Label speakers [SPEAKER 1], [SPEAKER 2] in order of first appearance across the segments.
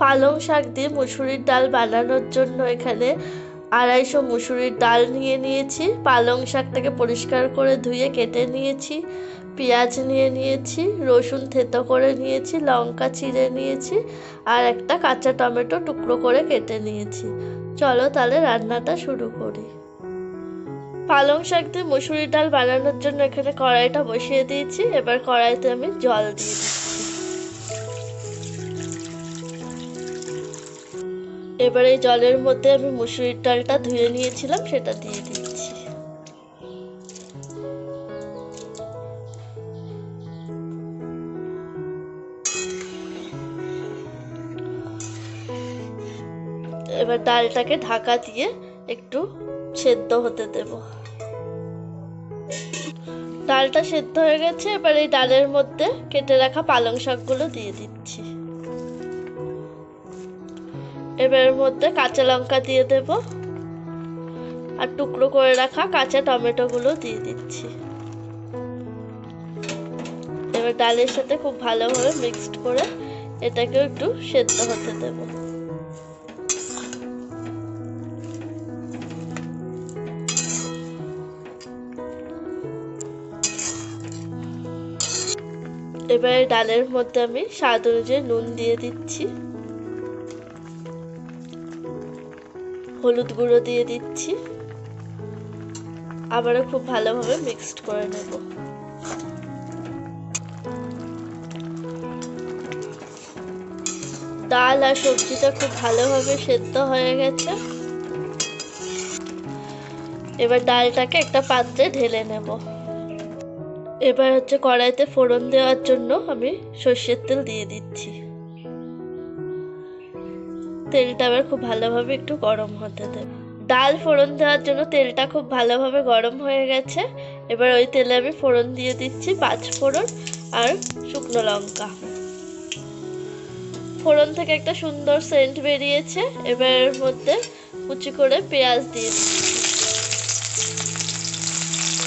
[SPEAKER 1] পালং শাক দিয়ে মুসুরির ডাল বানানোর জন্য এখানে আড়াইশো মুসুরির ডাল নিয়ে নিয়েছি। পালং শাকটাকে পরিষ্কার করে ধুয়ে কেটে নিয়েছি, পেঁয়াজ নিয়ে নিয়েছি, রসুন থেতো করে নিয়েছি, লঙ্কা চিড়ে নিয়েছি আর একটা কাঁচা টমেটো টুকরো করে কেটে নিয়েছি। চলো তাহলে রান্নাটা শুরু করি। পালং শাক দিয়ে মুসুরির ডাল বানানোর জন্য এখানে কড়াইটা বসিয়ে দিয়েছি, এবার কড়াইতে আমি জল দিয়ে দিচ্ছি। এবার জলের মধ্যে আমি মুসুরির ডালটা ধুয়ে নিয়েছিলাম, সেটা দিয়ে দিচ্ছি। এবার ডালটাকে ঢাকা দিয়ে একটু সেদ্ধ হতে দেব। ডালটা সেদ্ধ হয়ে গেছে, এবার এই ডালের মধ্যে কেটে রাখা পালং শাকগুলো দিয়ে দিচ্ছি। এবার মধ্যে কাঁচা লঙ্কা দিয়ে দেব। আর টুকরো করে রাখা কাঁচা টমেটোগুলো দিয়ে দিচ্ছি। এবার ডালের সাথে খুব ভালোভাবে মিক্সড করে এটাকেও একটু সেদ্ধ হতে দেব। এবার ডালের মধ্যে আমি স্বাদ অনুযায়ী নুন দিয়ে দিচ্ছি। হলুদ গুঁড়ো দিয়ে দিচ্ছি। আবারও খুব ভালোভাবে মিক্সড করে নেব। ডাল আর সবজিটা খুব ভালোভাবে সেদ্ধ হয়ে গেছে। এবার ডালটাকে একটা পাত্রে ঢেলে নেব। এবার হচ্ছে কড়াইতে ফোড়ন দেওয়ার জন্য আমি সর্ষের তেল দিয়ে দিচ্ছি। তেলটা আবার খুব ভালোভাবে একটু গরম হতে দেব। ডাল ফোড়ন দেওয়ার জন্য তেলটা খুব ভালোভাবে গরম হয়ে গেছে। এবার ওই তেলে আমি ফোড়ন দিয়ে দিচ্ছি পাঁচ ফোড়ন আর শুকনো লঙ্কা। ফোড়ন থেকে একটা সুন্দর সেন্ট বেরিয়েছে। এবার এর মধ্যে কুচি করে পেঁয়াজ দিয়ে দিচ্ছি।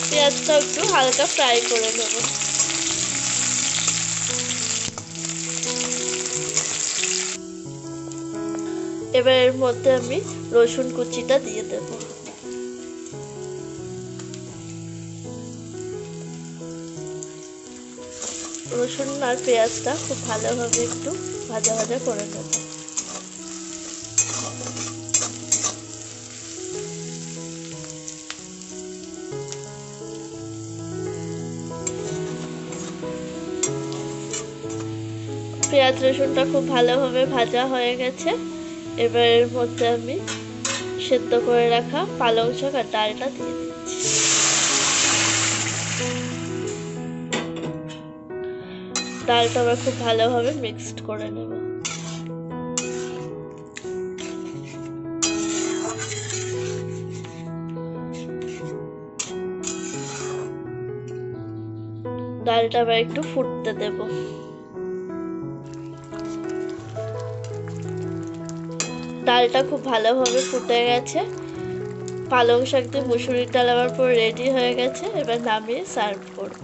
[SPEAKER 1] পেঁয়াজটা একটু হালকা ফ্রাই করে নেব। এবার এর মধ্যে আমি রসুন কুচিটা দিয়ে দেব। রসুন আর পেঁয়াজটা খুব ভালোভাবে একটু ভাজা ভাজা করে নেব। পেঁয়াজ রসুনটা খুব ভালোভাবে ভাজা হয়ে গেছে। এবার এর মধ্যে আমি সেদ্ধ করে রাখা পালং শাক আর ডালটা দিয়ে দিচ্ছি। ডালটা আবার খুব ভালোভাবে মিক্সড করে নেব। ডালটা আবার একটু ফুটতে দেবো। ডালটা খুব ভালোভাবে ফুটে গেছে। পালং শাক দিয়ে মুসুরির ডাল আমার পুরো রেডি হয়ে গেছে। এবার নামিয়ে সার্ভ করব।